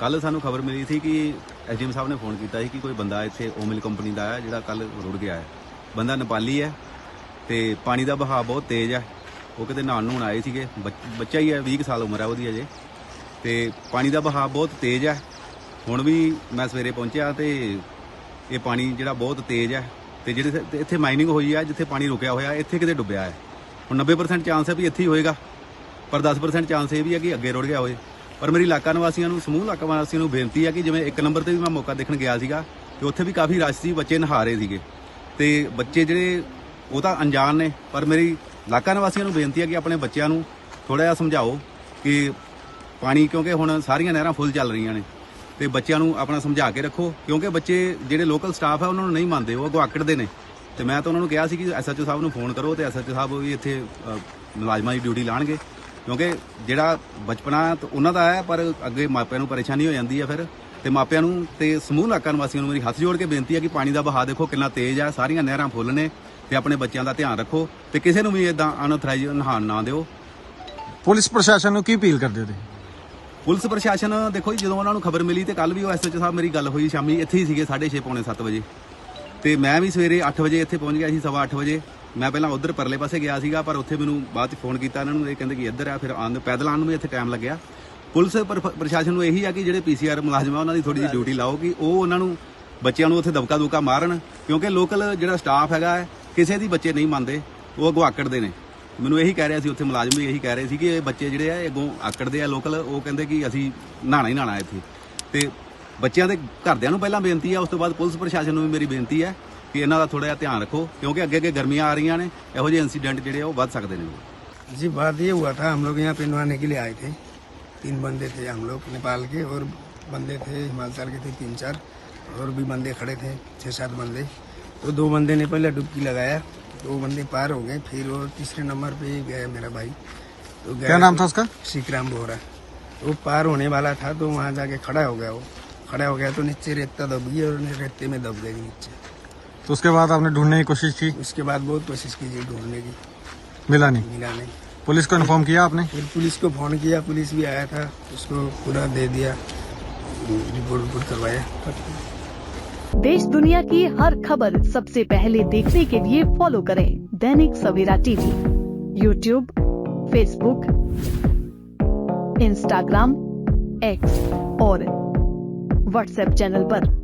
ਕੱਲ ਸਾਨੂੰ ਖਬਰ ਮਿਲੀ ਸੀ ਕਿ ਐਸਡੀਐਮ ਸਾਹਿਬ ਨੇ ਫੋਨ ਕੀਤਾ ਸੀ ਕਿ ਕੋਈ ਬੰਦਾ ਇੱਥੇ ਓਮਿਲ ਕੰਪਨੀ ਦਾ ਹੈ ਜਿਹੜਾ ਕੱਲ ਰੁੜ ਗਿਆ ਹੈ। ਬੰਦਾ ਨੇਪਾਲੀ ਹੈ ਤੇ ਪਾਣੀ ਦਾ ਬਹਾਅ ਬਹੁਤ ਤੇਜ਼ ਹੈ। ਉਹ ਕਿਤੇ ਨਹਾਉਣ ਨੂੰ ਆਏ ਸੀਗੇ। ਬੱਚ- ਬੱਚਾ ਹੀ ਹੈ 20 ਕੁ ਸਾਲ ਉਮਰ ਹੈ ਉਹਦੀ ਅਜੇ ਤੇ ਪਾਣੀ ਦਾ ਵਹਾਅ ਬਹੁਤ ਤੇਜ਼ ਹੈ। ਹੁਣ ਵੀ ਮੈਂ ਸਵੇਰੇ ਪਹੁੰਚਿਆ ਤੇ ਇਹ ਪਾਣੀ ਜਿਹੜਾ ਬਹੁਤ ਤੇਜ਼ ਹੈ ਤੇ ਜਿਹੜੇ ਇੱਥੇ- ਇੱਥੇ ਮਾਈਨਿੰਗ ਹੋਈ ਹੈ, ਜਿੱਥੇ ਪਾਣੀ ਰੁਕਿਆ ਹੋਇਆ, ਇੱਥੇ ਕਿਤੇ ਡੁੱਬਿਆ ਹੈ। ਹੁਣ 90% ਚਾਂਸ ਹੈ ਵੀ ਇੱਥੇ ਹੀ ਹੋਏਗਾ। ਪਰ 10% ਚਾਂਸ ਇਹ ਵੀ ਹੈ ਕਿ ਅੱਗੇ ਰੁੜ ਗਿਆ ਹੋਵੇ ਪਰ ਮੇਰੀ ਇਲਾਕਾ ਨਿਵਾਸੀਆਂ ਨੂੰ, ਸਮੂਹ ਇਲਾਕਾ ਨਿਵਾਸੀਆਂ ਨੂੰ ਬੇਨਤੀ ਹੈ ਕਿ ਜਿਵੇਂ ਇੱਕ ਨੰਬਰ ਤੇ ਵੀ ਮੈਂ ਮੌਕਾ ਦੇਖਣ ਗਿਆ ਸੀਗਾ ਤੇ ਉੱਥੇ ਵੀ ਕਾਫੀ ਰਸ਼ ਸੀ, ਬੱਚੇ ਨਹਾ ਰਹੇ ਸੀਗੇ। ਤੇ ਬੱਚੇ ਜਿਹੜੇ, ਉਹ ਤਾਂ ਅਣਜਾਣ ਨੇ, ਪਰ ਮੇਰੀ ਇਲਾਕਾ ਨਿਵਾਸੀਆਂ ਨੂੰ ਬੇਨਤੀ ਹੈ ਕਿ ਆਪਣੇ ਬੱਚਿਆਂ ਨੂੰ ਥੋੜਾ ਜਿਹਾ ਸਮਝਾਓ ਕਿ ਪਾਣੀ, ਕਿਉਂਕਿ ਹੁਣ ਸਾਰੀਆਂ ਨਹਿਰਾਂ ਫੁੱਲ ਚੱਲ ਰਹੀਆਂ ਨੇ, ਤੇ ਬੱਚਿਆਂ ਨੂੰ ਆਪਣਾ ਸਮਝਾ ਕੇ ਰੱਖੋ, ਕਿਉਂਕਿ ਬੱਚੇ ਜਿਹੜੇ ਲੋਕਲ ਸਟਾਫ ਹੈ ਉਹਨਾਂ ਨੂੰ ਨਹੀਂ ਮੰਨਦੇ, ਉਹ ਗੁਆਕੜਦੇ ਨੇ। ਤੇ ਮੈਂ ਤਾਂ ਉਹਨਾਂ ਨੂੰ ਕਿਹਾ ਸੀ ਕਿ ਐਸਐਚਓ ਸਾਹਿਬ ਨੂੰ ਫੋਨ ਕਰੋ ਤੇ ਐਸਐਚਓ ਸਾਹਿਬ ਵੀ ਇੱਥੇ ਮੁਲਾਜ਼ਮਾਂ ਦੀ ਡਿਊਟੀ ਲਾਣਗੇ। ਕਿਉਂਕਿ ਜਿਹੜਾ ਬਚਪਨਾ ਤਾਂ ਉਹਨਾਂ ਦਾ ਹੈ ਪਰ ਅੱਗੇ ਮਾਪਿਆਂ ਨੂੰ ਪਰੇਸ਼ਾਨੀ ਹੋ ਜਾਂਦੀ ਹੈ ਫਿਰ। ਤੇ ਮਾਪਿਆਂ ਨੂੰ ਤੇ ਸਮੂਹ ਇਲਾਕਾ ਨਿਵਾਸੀਆਂ ਨੂੰ ਮੇਰੀ ਹੱਥ ਜੋੜ ਕੇ ਬੇਨਤੀ ਹੈ ਕਿ ਪਾਣੀ ਦਾ ਵਹਾਅ ਦੇਖੋ ਕਿੰਨਾ ਤੇਜ਼ ਹੈ ਸਾਰੀਆਂ ਨਹਿਰਾਂ ਫੁੱਲ ਨੇ ਤੇ ਆਪਣੇ ਬੱਚਿਆਂ ਦਾ ਧਿਆਨ ਰੱਖੋ ਤੇ ਕਿਸੇ ਨੂੰ ਵੀ ਇਦਾਂ ਅਨਆਥੋਰਾਈਜ਼ ਨਹਾਉਣ ਨਾ ਦਿਓ। ਪੁਲਿਸ ਪ੍ਰਸ਼ਾਸਨ ਨੂੰ ਕੀ ਅਪੀਲ ਕਰਦੇ ਹੋ ਤੁਸੀਂ? ਪੁਲਿਸ ਪ੍ਰਸ਼ਾਸਨ ਦੇਖੋ ਜੀ ਜਦੋਂ ਉਹਨਾਂ ਨੂੰ ਖਬਰ ਮਿਲੀ ਤੇ ਕੱਲ ਵੀ ਉਹ ਐਸਐਚਓ ਸਾਹਿਬ ਮੇਰੀ ਗੱਲ ਹੋਈ ਸ਼ਾਮੀ ਇੱਥੇ ਹੀ ਸੀਗੇ 6:30 ਪੌਣੇ 7 ਵਜੇ। ਤੇ ਮੈਂ ਵੀ ਸਵੇਰੇ 8 ਵਜੇ ਇੱਥੇ ਪਹੁੰਚ ਗਿਆ ਸੀ ਸਵਾ 8 ਵਜੇ। ਮੈਂ ਪਹਿਲਾਂ ਉਧਰ ਪਰਲੇ ਪਾਸੇ ਗਿਆ ਸੀਗਾ, ਪਰ ਉੱਥੇ ਮੈਨੂੰ ਬਾਅਦ ਚ ਫੋਨ ਕੀਤਾ ਇਹਨਾਂ ਨੂੰ, ਇਹ ਕਹਿੰਦੇ ਕਿ ਇੱਧਰ ਆ, ਫਿਰ ਆਉਣ ਪੈਦਲ ਆਉਣ ਨੂੰ ਵੀ ਇੱਥੇ ਟਾਈਮ ਲੱਗਿਆ। ਪੁਲਿਸ ਪ੍ਰਸ਼ਾਸਨ ਨੂੰ ਇਹੀ ਆ ਕਿ ਜਿਹੜੇ ਪੀਸੀਆਰ ਮੁਲਾਜ਼ਮ ਆ, ਉਹਨਾਂ ਦੀ ਥੋੜੀ ਜਿਹੀ ਡਿਊਟੀ ਲਾਓ ਕਿ ਉਹ ਉਹਨਾਂ ਨੂੰ, ਬੱਚਿਆਂ ਨੂੰ ਉੱਥੇ ਦਬਕਾ ਦੁਬਕਾ ਮਾਰਨ, ਕਿਉਂਕਿ ਲੋਕਲ ਜਿਹੜਾ ਸਟਾਫ ਹੈਗਾ ਕਿਸੇ ਦੀ ਬੱਚੇ ਨਹੀਂ ਮੰਨਦੇ, ਉਹ ਅੱਗੋਂ ਆਕੜਦੇ ਨੇ। ਮੈਨੂੰ ਇਹੀ ਕਹਿ ਰਿਹਾ ਸੀ, ਉੱਥੇ ਮੁਲਾਜ਼ਮ ਵੀ ਇਹੀ ਕਹਿ ਰਹੇ ਸੀ ਕਿ ਇਹ ਬੱਚੇ ਜਿਹੜੇ ਆ, ਇਹ ਅੱਗੋਂ ਆਕੜਦੇ ਆ ਲੋਕਲ ਉਹ ਕਹਿੰਦੇ ਕਿ ਅਸੀਂ ਨਹਾਣਾ ਹੀ ਨਹਾਣਾ ਇੱਥੇ। ਤੇ ਬੱਚਿਆਂ ਦੇ ਘਰਦਿਆਂ ਨੂੰ ਪਹਿਲਾਂ ਬੇਨਤੀ ਆ, ਉਸ ਤੋਂ ਬਾਅਦ ਪੁਲਿਸ ਪ੍ਰਸ਼ਾਸਨ ਨੂੰ ਵੀ ਮੇਰੀ ਬੇਨਤੀ ਹੈ ਕਿ ਇਹਨਾਂ ਦਾ ਥੋੜਾ ਜਿਹਾ ਧਿਆਨ ਰੱਖੋ ਕਿਉਂਕਿ ਅੱਗੇ ਅੱਗੇ ਗਰਮੀਆਂ ਆ ਰਹੀਆਂ ਨੇ ਇਹੋ ਜਿਹੇ ਇਨਸੀਡੈਂਟ ਜਿਹੜੇ ਆ ਉਹ ਵੱਧ ਸਕਦੇ ਨੇ जी बात ये हुआ था हम लोग यहाँ पे नहाने के लिए आए थे तीन बंदे थे हम लोग नेपाल के और बंदे थे हिमाचल के थे तीन चार और भी बंदे खड़े थे छः सात बंदे तो दो बंदे ने पहले डुबकी लगाया दो बंदे पार हो गए फिर वो तीसरे नंबर पे ही गया मेरा भाई तो गया क्या नाम था उसका सीकराम बोरा वो पार होने वाला था तो वहाँ जाके खड़ा हो गया वो खड़ा हो गया तो नीचे रेता दब गई और रेते में दब गई नीचे तो उसके बाद आपने ढूँढने की कोशिश की? उसके बाद बहुत कोशिश की जी ढूँढने की। मिला नहीं? मिला नहीं। पुलिस को इन्फॉर्म किया आपने? फिर पुलिस को फ़ोन किया पुलिस भी आया था उसको पूरा दे दिया रिपोर्ट रिपोर्ट करवाया। देश दुनिया की हर खबर सबसे पहले देखने के लिए फॉलो करें Dainik Savera TV YouTube Facebook Instagram X और व्हाट्सएप चैनल पर।